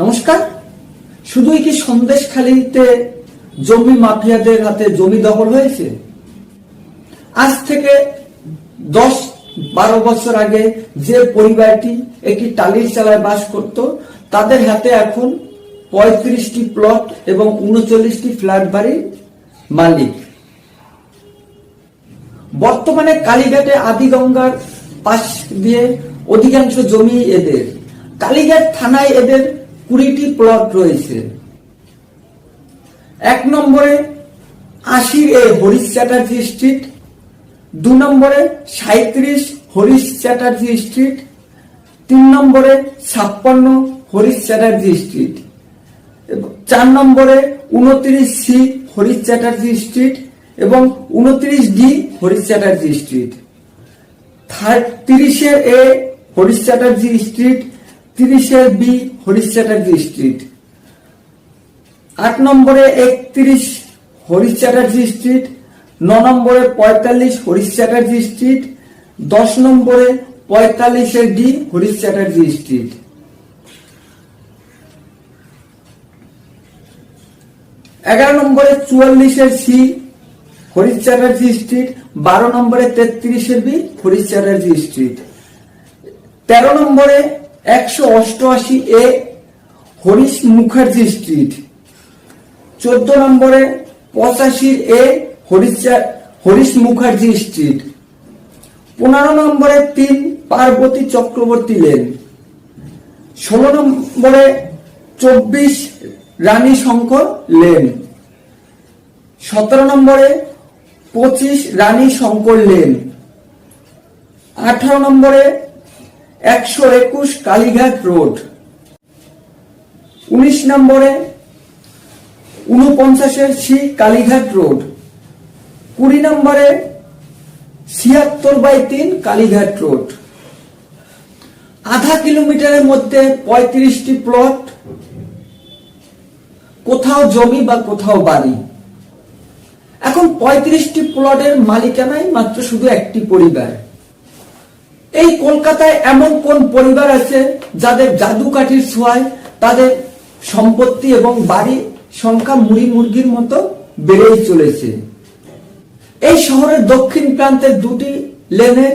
নমস্কার। শুধুই কি সন্দেশখালীতে জমি মাফিয়াদের হাতে জমি দখল হয়েছে? আজ থেকে দশ বারো বছর আগে যে পরিবারটি একটি টালির চালায় বাস করত, তাদের হাতে এখন পঁয়ত্রিশটি প্লট এবং উনচল্লিশটি ফ্ল্যাট বাড়ির মালিক। বর্তমানে কালীঘাটে আদিগঙ্গার পাশ দিয়ে অধিকাংশ জমি এদের। কালীঘাট থানায় এদের কুড়িটি প্লট রয়েছে। এক নম্বরে আশির এ হরিশ চ্যাটার্জি স্ট্রিট, দু নম্বরে সাঁত্রিশ হরিশ চ্যাটার্জি স্ট্রিট, তিন নম্বরে ছাপ্পান্ন হরিশ চ্যাটার্জি স্ট্রিট, চার নম্বরে উনত্রিশ সি হরিশ চ্যাটার্জি স্ট্রিট এবং উনত্রিশ ডি হরিশ চ্যাটার্জি স্ট্রিট। তিরিশের এ হরিশ চ্যাটার্জি স্ট্রিট তিরিশের বি হরিশ চ্যাটার্জি স্ট্রিট আট নম্বরে একত্রিশ হরিশ চ্যাটার্জি স্ট্রিট ন নম্বরে পঁয়তাল্লিশ হরিশ চ্যাটার্জি স্ট্রিট দশ নম্বরে পঁয়তাল্লিশের ডি হরিশ চ্যাটার্জি স্ট্রিট এগারো নম্বরে চুয়াল্লিশের সি হরিশ চ্যাটার্জি স্ট্রিট বারো নম্বরে তেত্রিশের বি হরিশ চ্যাটার্জি স্ট্রিট তেরো নম্বরে একশো অষ্টআশি এ হরিশ মুখার্জি স্ট্রিট। চোদ্দ নম্বরে পঁচাশির এ হরিশ হরিশ মুখার্জি স্ট্রিট। পনেরো নম্বরে তিন পার্বতী চক্রবর্তী লেন। ষোলো নম্বরে চব্বিশ রানী শঙ্কর লেন। সতেরো নম্বরে পঁচিশ রানী শঙ্কর লেন। আঠারো নম্বরে একশো একুশ কালীঘাট রোড। উনিশ নম্বরে উনপঞ্চাশের সি কালীঘাট রোড। কুড়ি নম্বরে ছিয়াত্তর বাই তিন কালীঘাট রোড। আধা কিলোমিটারের মধ্যে পঁয়ত্রিশটি প্লট, কোথাও জমি বা কোথাও বাড়ি। এখন পঁয়ত্রিশটি প্লটের মালিকানায় মাত্র শুধু একটি পরিবার। কলকাতায় এমন কোন পরিবার আছে যাদের জাদুকাঠির ছোঁয়ায় তাদের সম্পত্তি এবং বাড়ি সংখ্যা মুড়ি মুরগির মতো বেড়েই চলেছে? এই শহরের দক্ষিণ প্রান্তের দুটি লেনের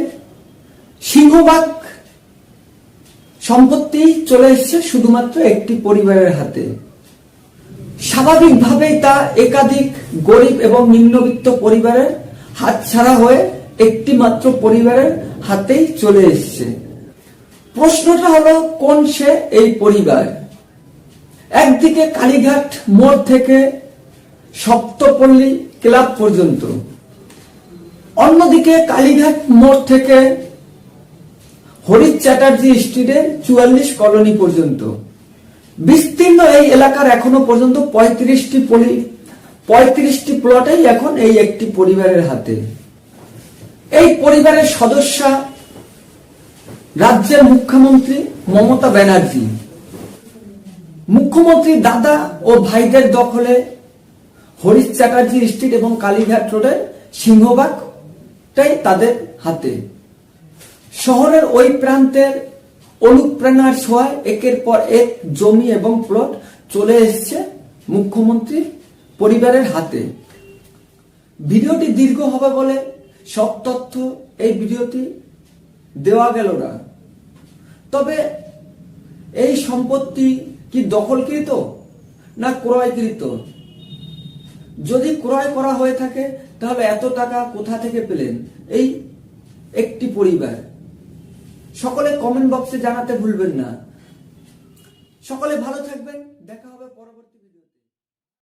সিংহবাগ সম্পত্তি চলে এসছে শুধুমাত্র একটি পরিবারের হাতে। স্বাভাবিকভাবেই তা একাধিক গরিব এবং নিম্নবিত্ত পরিবারের হাতছাড়া হয়ে একটি মাত্র পরিবারের হাতেই চলে এসছে। প্রশ্নটা হলো, কোন সে এই পরিবার? একদিকে কালীঘাট মোড় থেকে সপ্তপল্লী ক্লাব পর্যন্ত। অন্যদিকে কালীঘাট মোড় থেকে হরিশ চ্যাটার্জি স্ট্রিটের চুয়াল্লিশ কলোনি পর্যন্ত। বিস্তীর্ণ এই এলাকার এখনও পর্যন্ত পঁয়ত্রিশটি পলি পঁয়ত্রিশটি প্লটেই এখন এই একটি পরিবারের হাতে। এই পরিবারের সদস্য রাজ্যের মুখ্যমন্ত্রী মমতা ব্যানার্জি। মুখ্যমন্ত্রী দাদা ও ভাইদের দখলে হরিশ চ্যাটার্জি স্ট্রিট এবং কালীঘাট রোডের সিংহবাগটাই তাদের হাতে। শহরের ওই প্রান্তের অনুপ্রেরণার ছোঁয়ায় একের পর এক জমি এবং প্লট চলে এসছে মুখ্যমন্ত্রী পরিবারের হাতে। ভিডিওটি দীর্ঘ হবে বলে সব তথ্য এই ভিডিওটি দেওয়া গেল না। তবে এই সম্পত্তি কি দখলকৃত না ক্রয়কৃত? যদি ক্রয় করা হয়ে থাকে, তাহলে এত টাকা কোথা থেকে পেলেন? এই একটি পরিবার। সকলে কমেন্ট বক্সে জানাতে ভুলবেন না। সকলে ভালো থাকবেন, দেখা